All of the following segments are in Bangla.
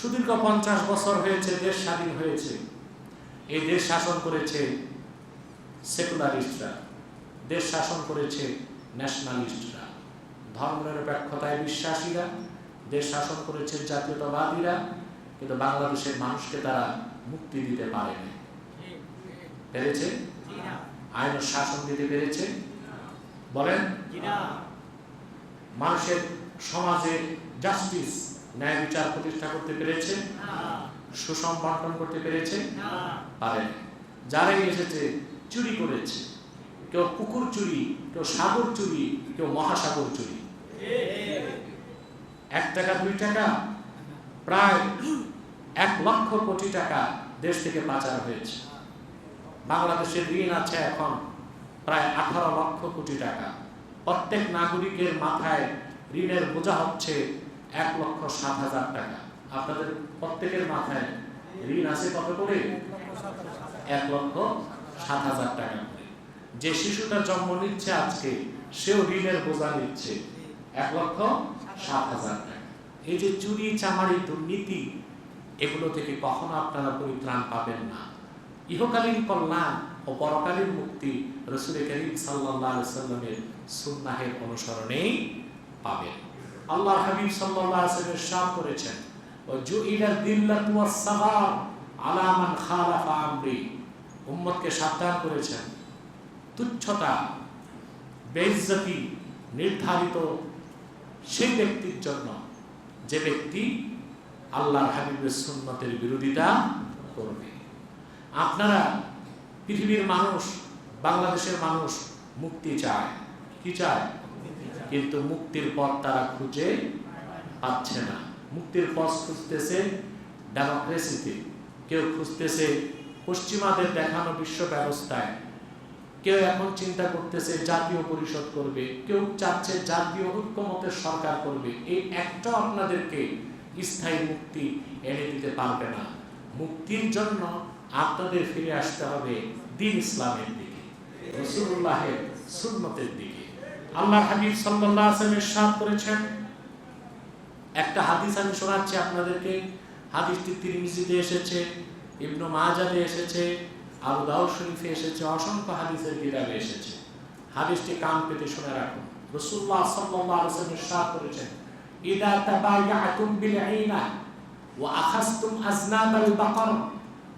সুদীর্ঘ পঞ্চাশ বছর হয়েছে দেশ স্বাধীন হয়েছে। এই দেশ শাসন করেছে সেকুলারিস্টরা। দেশ শাসন করেছে ন্যাশনালিস্টরা। ধর্মনিরপেক্ষতায় বিশ্বাসীরা দেশ শাসন করেছে জাতীয়তাবাদীরা কিন্তু বাংলাদেশের মানুষকে তারা মুক্তি দিতে পারেনি। পেরেছে? আইন শাসন দিতে পেরেছে? বলেন? মানুষের সমাজে জাস্টিস ন্যায় বিচার প্রতিষ্ঠা করতে পেরেছে সুষম বন্টন করতে পেরেছে পারেন। যারাই এসেছে, চুরি করেছে। কেউ পুকুর চুরি, কেউ সাগর চুরি, কেউ মহাসাগর চুরি। এক টাকা, দুই টাকা, প্রায় এক লক্ষ কোটি টাকা দেশ থেকে পাচার হয়েছে। বাংলাদেশের ঋণ আছে এখন প্রায় আঠারো লক্ষ কোটি টাকা। প্রত্যেক নাগরিকের মাথায় ঋণের বোঝা হচ্ছে এক লক্ষ সাত হাজার টাকা। আপনাদের প্রত্যেকের মাথায় ঋণ আছে কত করে? এক লক্ষ সাত হাজার টাকা করে। যে শিশুটা জন্ম নিচ্ছে আজকে, সেও ঋণের বোঝা নিচ্ছে এক লক্ষ সাত হাজার টাকা। এই যে চুরি, চামারি, দুর্নীতি, এগুলো থেকে কখনো আপনারা পরিত্রাণ পাবেন না। ইহকালীন কল্যাণ ও পরকালীন মুক্তি রসুল করিম সাল্লাহ সাল্লামের সুন্নাহের অনুসরণেই পাবেন। আল্লাহ হাবিব সাল্লামের সাপ করেছেন জুইলা দিল্লাতু ওয়াস সাগার আলা মান খালাফা আমরি। উম্মতকে সাবধান করেছেন। তুচ্ছতা, বেইজ্জতি নির্ধারিত সেই ব্যক্তির জন্য যে ব্যক্তি আল্লাহর হাবিবের সুন্নতের বিরোধিতা করবে। আপনারা পৃথিবীর মানুষ, বাংলাদেশের মানুষ মুক্তি চায়। কি চায়? কিন্তু মুক্তির পথ তারা খুঁজে পাচ্ছে না। মুক্তির পথ খুঁজতেছে ডেমোক্রেসিতে কেউ খুঁজতেছে পশ্চিমাদের দেখানো বিশ্ব ব্যবস্থায়। কেউ এখন চিন্তা করতেছে জাতীয় পরিষদ করবে। কেউ চাচ্ছে জাতীয় ঐক্যমতের সরকার করবে। এই একটা আপনাদেরকে স্থায়ী মুক্তি এনে দিতে পারবে না। মুক্তির জন্য আপনাদের ফিরে আসতে হবে দিন ইসলামের দিকে, রসুল্লাহের সুন্নতের দিকে। আল্লাহ হাবিব সাল্লাল্লাহু আলাইহি ওয়াসাল্লাম ইরশাদ করেছেন। একটা হাদিস আমি শোনাচ্ছি আপনাদেরকে। হাদিসটি তিরমিজিতে এসেছে, ইবনু মাজাতে এসেছে, আবু দাউদ শরীফে এসেছে, অসংখ্য হাদিসের কিতাবে এসেছে। হাদিসটি কান পেতে শুনে রাখুন। রাসূলুল্লাহ সাল্লাল্লাহু আলাইহি ওয়াসাল্লাম ইরশাদ করেছেন, ইদা তাবায়াতুম বিল আইনা ওয়া আখাযতুম আজনাবাল বাকর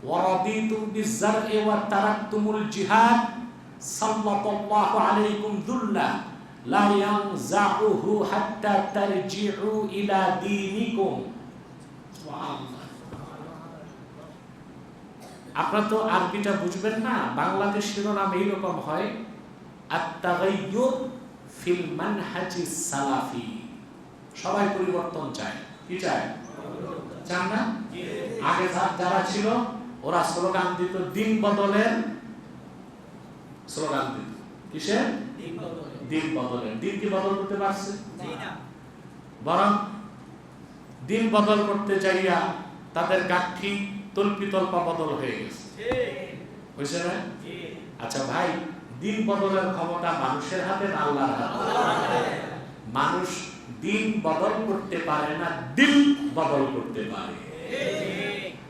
ওয়া রাদিতুম বিজ-জার'i ওয়া তারাকতুমুল জিহাদ সাল্লাল্লাহু আলাইকুম যুল্লা আপনারা তো আরবিটা বুঝবেন না বাংলাদেশ শিরোনাম এইরকম হয় সালাফি। সবাই পরিবর্তন চায়। কি চায়? চান না? আগে যারা ছিল, ওরা স্লোগান দিত, দিন বদলের স্লোগান দিত। কিসের? দিন বদলের দিন কি বদল করতে পারছে? বরং দিন বদল করতে যাইয়া তাদের গাঠি তল্পিতল্পা বদল হয়ে গেছে। বুঝছে না? আচ্ছা ভাই দিন বদলের ক্ষমতা মানুষের হাতে না আল্লাহর হাতে? মানুষ দিন বদল করতে পারে না দিল বদল করতে পারে।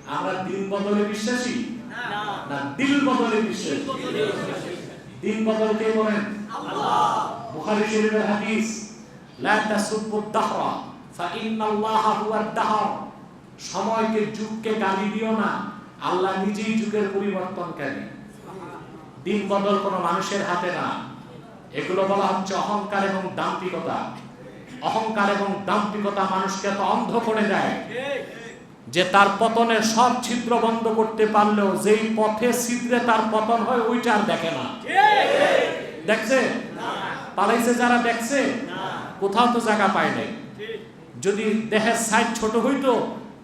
আমরা দিন বদলে বিশ্বাসী? না। দিল বদলে বিশ্বাসী। দিন বদল কে বলেন বুখারী শরীফের হাদিস, লা তাসুব্বু দাহরা। সময়কে যুগকে গালি দিও না, আল্লাহ নিজেই যুগের পরিবর্তনকারী। দিন বদল মানুষের হাতে না। এগুলো বলা হচ্ছে অহংকার এবং দাম্পিকতা অহংকার এবং দাম্পিকতা মানুষকে এত অন্ধ করে দেয় যে তার পতনের সব ছিদ্র বন্ধ করতে পারলেও যেই পথে ছিদ্রে তার পতন হয়, ওইটা আর দেখে না। দেখছে? পালাইছে যারা দেখছে কোথাও তো জায়গা পায় নাই। যদি দেহের সাইজ ছোট হইতো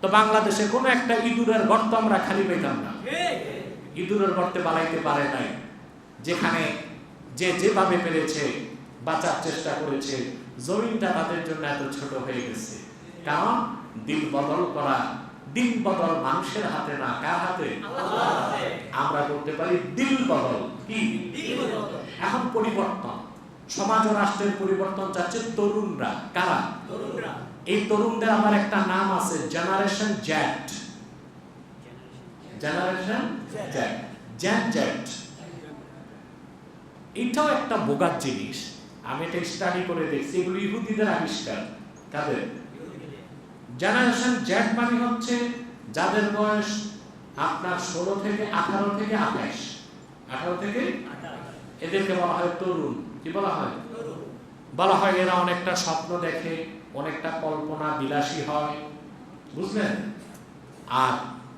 তো বাংলাদেশে কোনো একটা ইঁদুরের গর্ত আমরা খালি পেতাম না। ইঁদুরের গর্তে বানাইতে পারে নাই। যেখানে যে যেভাবে পেরেছে বাঁচার চেষ্টা করেছে জমিনটা তাদের জন্য এত ছোট হয়ে গেছে। কারণ দিন বদল করা দিন বদল মানুষের হাতে না কার হাতে? আমরা করতে পারি দিল বদল। কি? এখন পরিবর্তন। সমাজ ও রাষ্ট্রের পরিবর্তন চাচ্ছে তরুণরা। কারা? এই তরুণদের আমার একটা নাম আছে জেনারেশন জ্যাট জেনারেশন জ্যাট জ্যাট জ্যাট এটাও একটা বোগার জিনিস। আমি এটা স্টাডি করে দেখছি এগুলো ইহুদিদের আবিষ্কার। কাদের? জেনারেশন জ্যাট মানে হচ্ছে যাদের বয়স আপনার ষোলো থেকে আঠারো থেকে আঠাশ। আঠারো থেকে এদেরকে বলা হয় তরুণ। কি বলা হয়? বলা হয় এরা অনেকটা স্বপ্ন দেখে অনেকটা কল্পনা বিলাসী হয়। বুঝলেন? আর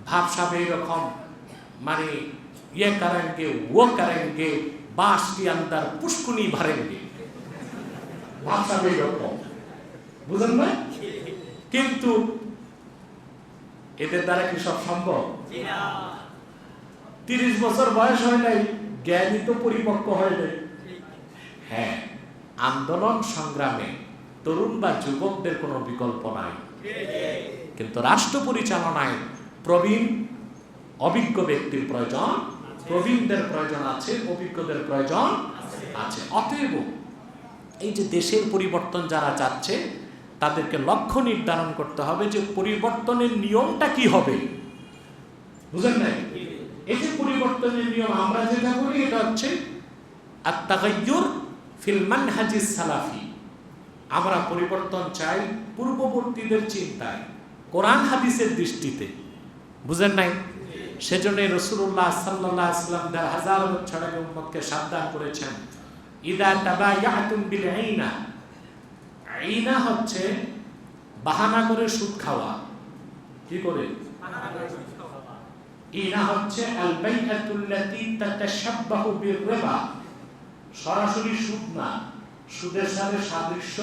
ভাবসাব এইরকম মানে ইয়ে করেঙ্গে ও করেঙ্গে বাস কি আন্দার পুষ্কুনি ভরেঙ্গে। ভাবসাব এইরকম। বুঝলেন না? কিন্তু এদের দ্বারা কি সব সম্ভব? তিরিশ বছর বয়স হয় নাই জ্ঞানী তো পরিপক্ক হয় নাই। হ্যাঁ আন্দোলন সংগ্রামে তরুণ বা যুবকদের কোনো বিকল্প নাই। কিন্তু রাষ্ট্র পরিচালনায় প্রবীণ, অভিজ্ঞ ব্যক্তির প্রয়োজন, প্রবীণদের প্রয়োজন আছে, অভিজ্ঞদের প্রয়োজন আছে। অতএব এই যে দেশের পরিবর্তন যারা চাচ্ছে, তাদেরকে লক্ষ্য নির্ধারণ করতে হবে যে পরিবর্তনের নিয়মটা কি হবে। বুঝেন নাই? এই যে পরিবর্তনের নিয়ম আমরা যেটা করি, এটা হচ্ছে আত্মাগাইয়ুর ফিল মানহাজিস সালাফি। আমরা পরিবর্তন চাই পূর্ববর্তীদের চিন্তায়, কোরআন হাদিসের দৃষ্টিতে। বুঝেন নাই? সেজন্য রসুল্লাহ সাল্লাহ দেড় হাজার বছর সাবধান করেছেন। ইদা বিল আইনা। আইনা হচ্ছে বাহানা করে সুদ খাওয়া। কি করে? ইনা হচ্ছে আল বাইআতুল্লাতী তাতাশাব্বাহু বির-রিবা সরাসরি সুদ না সুদের সাথে সাদৃশ্য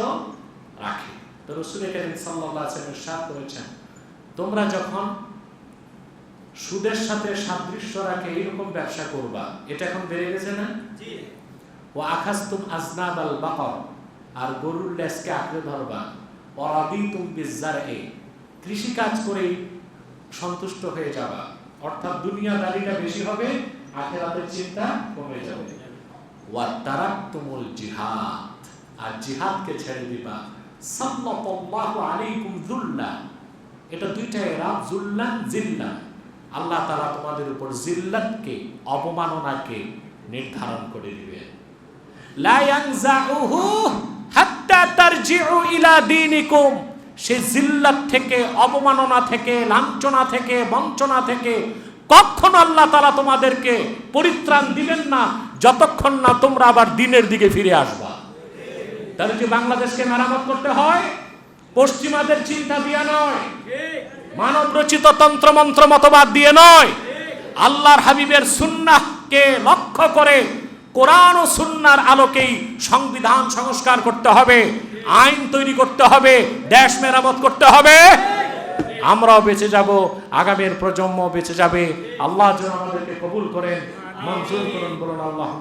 রাখে। তো রসুল করিম করেছেন তোমরা যখন সুদের সাথে সাদৃশ্য রাখে এরকম ব্যবসা করবা। এটা এখন বেড়ে গেছে না? ও আখাস্তুম আজনাব আল বাকর আর গরুর লেজকে আঁকড়ে ধরবা। অরাদিতুম বিজ্জারএ কৃষি কাজ করেই সন্তুষ্ট হয়ে যাবা। অর্থাৎ দুনিয়া দুনিয়াদারিটা বেশি হবে আখেরাতের চিন্তা কমে যাবে। জিহাদ আর জিহাদকে ছেড়ে দিবা। সাল্লাল্লাহু আলাইকুম যুল্লা। এটা দুইটা জিল্লা। আল্লাহ তাআলা তোমাদের উপর জিল্লাতকে, অবমাননাকে নির্ধারণ করে দিবেন লা ইয়ানজাউহু হাত্তা তারজিউ ইলা দীনিকুম। জিল্লাত থেকে, অবমাননা থেকে, লাঞ্ছনা থেকে, বঞ্চনা থেকে কখনো আল্লাহ তারা তোমাদেরকে পরিত্রাণ দিবেন না। যতক্ষণ না তোমরা আবার দিনের দিকে ফিরে আসবা। তাহলে কি বাংলাদেশকে মেরামত করতে হয়? পশ্চিমাদের চিন্তা দিয়ে নয়। মানব রচিত তন্ত্রমন্ত্র মতবাদ দিয়ে নয়। আল্লাহর হাবিবের সুন্নাহকে লক্ষ্য করে কোরআন ও সুন্নার আলোকেই সংবিধান সংস্কার করতে হবে, আইন তৈরি করতে হবে, দেশ মেরামত করতে হবে। আমরাও বেঁচে যাব, আগামীর প্রজন্ম বেঁচে যাবে। আল্লাহ যেন আমাদেরকে কবুল করেন। মঞ্জুর করুন বলুন আল্লাহ